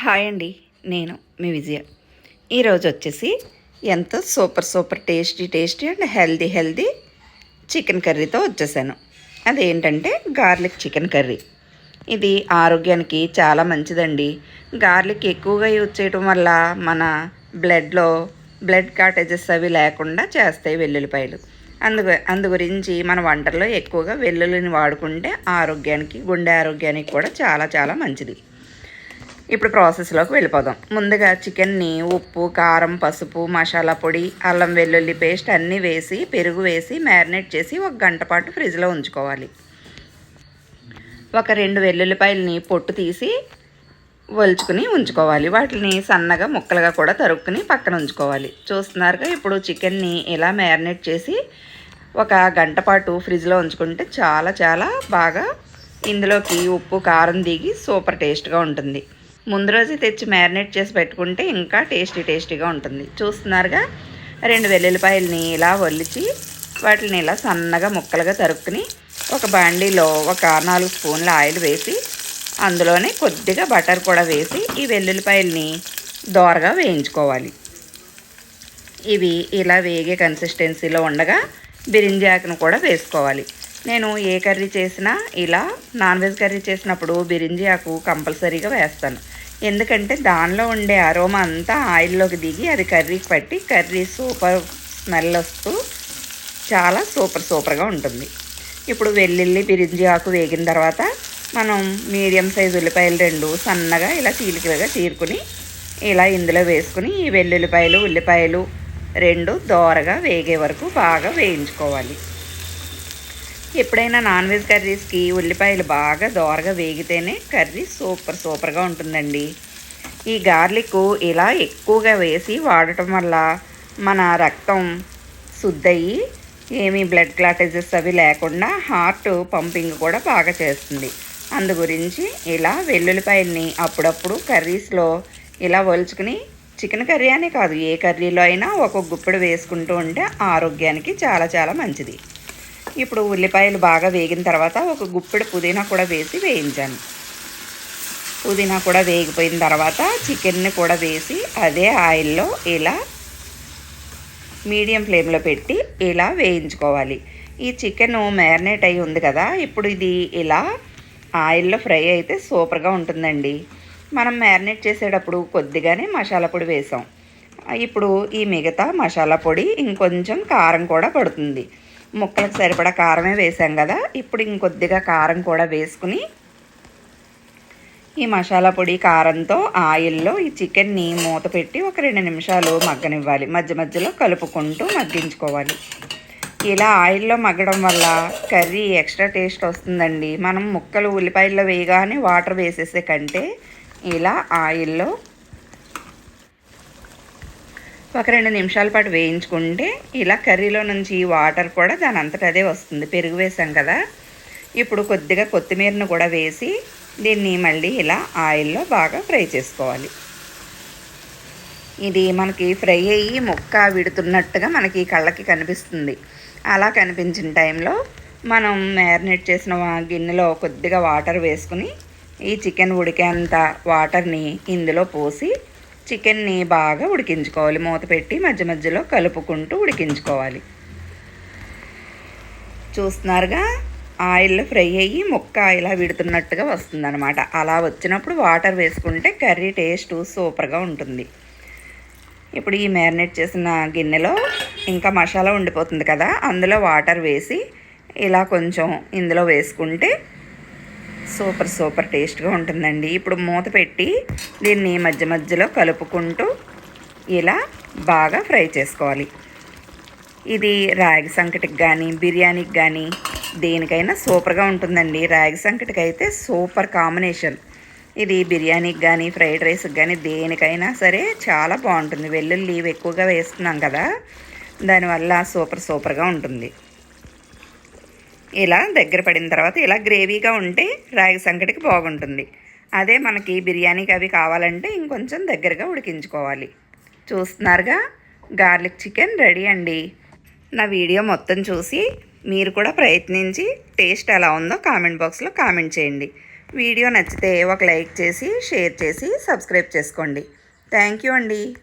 Hi అండి నేను మీ విజయ. ఈరోజు వచ్చేసి ఎంతో super super tasty tasty and healthy healthy chicken కర్రీతో వచ్చేసాను. అదేంటంటే గార్లిక్ చికెన్ కర్రీ. ఇది ఆరోగ్యానికి చాలా మంచిదండి. గార్లిక్ ఎక్కువగా యూజ్ చేయడం వల్ల మన బ్లడ్లో బ్లడ్ కాటేజెస్ అవి లేకుండా చేస్తాయి వెల్లుల్లిపాయలు. అందు అందు గురించి మన వంటల్లో ఎక్కువగా వెల్లుల్లిని వాడుకుంటే ఆరోగ్యానికి గుండె ఆరోగ్యానికి కూడా చాలా చాలా మంచిది. ఇప్పుడు ప్రాసెస్లోకి వెళ్ళిపోదాం. ముందుగా చికెన్ని ఉప్పు కారం పసుపు మసాలా పొడి అల్లం వెల్లుల్లి పేస్ట్ అన్నీ వేసి పెరుగు వేసి మ్యారినేట్ చేసి ఒక గంట పాటు ఫ్రిడ్జ్లో ఉంచుకోవాలి. ఒక రెండు వెల్లుల్లిపాయలని పొట్టు తీసి ఒలుచుకుని ఉంచుకోవాలి. వాటిని సన్నగా ముక్కలుగా కూడా తరుక్కుని పక్కన ఉంచుకోవాలి. చూస్తున్నారుగా ఇప్పుడు చికెన్ని ఇలా మ్యారినేట్ చేసి ఒక గంట పాటు ఫ్రిడ్జ్లో ఉంచుకుంటే చాలా చాలా బాగా ఇందులోకి ఉప్పు కారం దిగి సూపర్ టేస్ట్గా ఉంటుంది. ముందు రోజు తెచ్చి మ్యారినేట్ చేసి పెట్టుకుంటే ఇంకా టేస్టీ టేస్టీగా ఉంటుంది. చూస్తున్నారుగా? రెండు వెల్లుల్లిపాయలని ఇలా ఒలిచి వాటిని ఇలా సన్నగా ముక్కలుగా తరుక్కుని ఒక బాండీలో ఒక నాలుగు స్పూన్ల ఆయిల్ వేసి అందులోనే కొద్దిగా బటర్ కూడా వేసి ఈ వెల్లుల్లిపాయలని దోరగా వేయించుకోవాలి. ఇవి ఇలా వేగే కన్సిస్టెన్సీలో ఉండగా బిరింజి ఆకును కూడా వేసుకోవాలి. నేను ఏ కర్రీ చేసినా ఇలా నాన్ వెజ్ కర్రీ చేసినప్పుడు బిరింజి ఆకు కంపల్సరీగా వేస్తాను. ఎందుకంటే దానిలో ఉండే అరోమా అంతా ఆయిల్లోకి దిగి అది కర్రీకి పట్టి కర్రీ సూపర్ స్మెల్ వస్తూ చాలా సూపర్ సూపర్గా ఉంటుంది. ఇప్పుడు వెల్లుల్లి బిరింజి ఆకు వేగిన తర్వాత మనం మీడియం సైజు ఉల్లిపాయలు రెండు సన్నగా ఇలా చీలికలుగా చీరుకుని ఇలా ఇందులో వేసుకుని ఈ వెల్లుల్లిపాయలు ఉల్లిపాయలు రెండు దోరగా వేగే వరకు బాగా వేయించుకోవాలి. ఎప్పుడైనా నాన్ వెజ్ కర్రీస్కి ఉల్లిపాయలు బాగా దోరగా వేగితేనే కర్రీ సూపర్ సూపర్గా ఉంటుందండి. ఈ గార్లిక్ ఇలా ఎక్కువగా వేసి వాడటం వల్ల మన రక్తం శుద్ధయ్యి ఏమీ బ్లడ్ క్లాటేజెస్ అవి లేకుండా హార్ట్ పంపింగ్ కూడా బాగా చేస్తుంది. అందు గురించి ఇలా వెల్లుల్లిపాయల్ని అప్పుడప్పుడు కర్రీస్లో ఇలా ఒలుచుకుని చికెన్ కర్రీ అనే కాదు ఏ కర్రీలో అయినా ఒక గుప్పెడు వేసుకుంటూ ఉంటే ఆరోగ్యానికి చాలా చాలా మంచిది. ఇప్పుడు ఉల్లిపాయలు బాగా వేగిన తర్వాత ఒక గుప్పెడు పుదీనా కూడా వేసి వేయించాను. పుదీనా కూడా వేగిపోయిన తర్వాత చికెన్ని కూడా వేసి అదే ఆయిల్లో ఇలా మీడియం ఫ్లేమ్లో పెట్టి ఇలా వేయించుకోవాలి. ఈ చికెన్ మ్యారినేట్ అయి ఉంది కదా ఇప్పుడు ఇది ఇలా ఆయిల్లో ఫ్రై అయితే సూపర్గా ఉంటుందండి. మనం మ్యారినేట్ చేసేటప్పుడు కొద్దిగానే మసాలా పొడి వేసాం. ఇప్పుడు ఈ మిగతా మసాలా పొడి ఇంకొంచెం కారం కూడా పడుతుంది. ముక్కలకు సరిపడా కారమే వేసాం కదా. ఇప్పుడు ఇంకొద్దిగా కారం కూడా వేసుకుని ఈ మసాలా పొడి కారంతో ఆయిల్లో ఈ చికెన్ని మూత పెట్టి ఒక రెండు నిమిషాలు మగ్గనివ్వాలి. మధ్య మధ్యలో కలుపుకుంటూ మగ్గించుకోవాలి. ఇలా ఆయిల్లో మగ్గడం వల్ల కర్రీ ఎక్స్ట్రా టేస్ట్ వస్తుందండి. మనం ముక్కలు ఉల్లిపాయల్లో వేయగానే వాటర్ వేసేసే కంటే ఇలా ఆయిల్లో ఒక రెండు నిమిషాల పాటు వేయించుకుంటే ఇలా కర్రీలో నుంచి వాటర్ కూడా దాని అంతటా అదే వస్తుంది. పెరుగు వేసాం కదా. ఇప్పుడు కొద్దిగా కొత్తిమీరను కూడా వేసి దీన్ని మళ్ళీ ఇలా ఆయిల్లో బాగా ఫ్రై చేసుకోవాలి. ఇది మనకి ఫ్రై అయ్యి ముక్క విడుతున్నట్టుగా మనకి కళ్ళకి కనిపిస్తుంది. అలా కనిపించిన టైంలో మనం మ్యారినేట్ చేసిన గిన్నెలో కొద్దిగా వాటర్ వేసుకుని ఈ చికెన్ ఉడికేంత వాటర్ని ఇందులో పోసి చికెన్ని బాగా ఉడికించుకోవాలి. మూత పెట్టి మధ్య మధ్యలో కలుపుకుంటూ ఉడికించుకోవాలి. చూస్తున్నారుగా? ఆయిల్లో ఫ్రై అయ్యి ముక్క ఇలా విడుతున్నట్టుగా వస్తుందన్నమాట. అలా వచ్చినప్పుడు వాటర్ వేసుకుంటే కర్రీ టేస్ట్ సూపర్గా ఉంటుంది. ఇప్పుడు ఈ మ్యారినేట్ చేసిన గిన్నెలో ఇంకా మసాలా ఉండిపోతుంది కదా. అందులో వాటర్ వేసి ఇలా కొంచెం ఇందులో వేసుకుంటే సూపర్ సూపర్ టేస్ట్గా ఉంటుందండి. ఇప్పుడు మూత పెట్టి దీన్ని మధ్య మధ్యలో కలుపుకుంటూ ఇలా బాగా ఫ్రై చేసుకోవాలి. ఇది రాగి సంకటికి కానీ బిర్యానీకి కానీ దేనికైనా సూపర్గా ఉంటుందండి. రాగి సంకటికి అయితే సూపర్ కాంబినేషన్. ఇది బిర్యానీకి కానీ ఫ్రైడ్ రైస్కి కానీ దేనికైనా సరే చాలా బాగుంటుంది. వెల్లుల్లి ఎక్కువగా వేస్తున్నాం కదా దానివల్ల సూపర్ సూపర్గా ఉంటుంది. ఇలా దగ్గర పడిన తర్వాత ఇలా గ్రేవీగా ఉంటే రాగి సంకటికి బాగుంటుంది. అదే మనకి బిర్యానీకి అవి కావాలంటే ఇంకొంచెం దగ్గరగా ఉడికించుకోవాలి. చూస్తున్నారుగా? గార్లిక్ చికెన్ రెడీ అండి. నా వీడియో మొత్తం చూసి మీరు కూడా ప్రయత్నించి టేస్ట్ ఎలా ఉందో కామెంట్ బాక్స్లో కామెంట్ చేయండి. వీడియో నచ్చితే ఒక లైక్ చేసి షేర్ చేసి సబ్స్క్రైబ్ చేసుకోండి. థ్యాంక్ యూ అండి.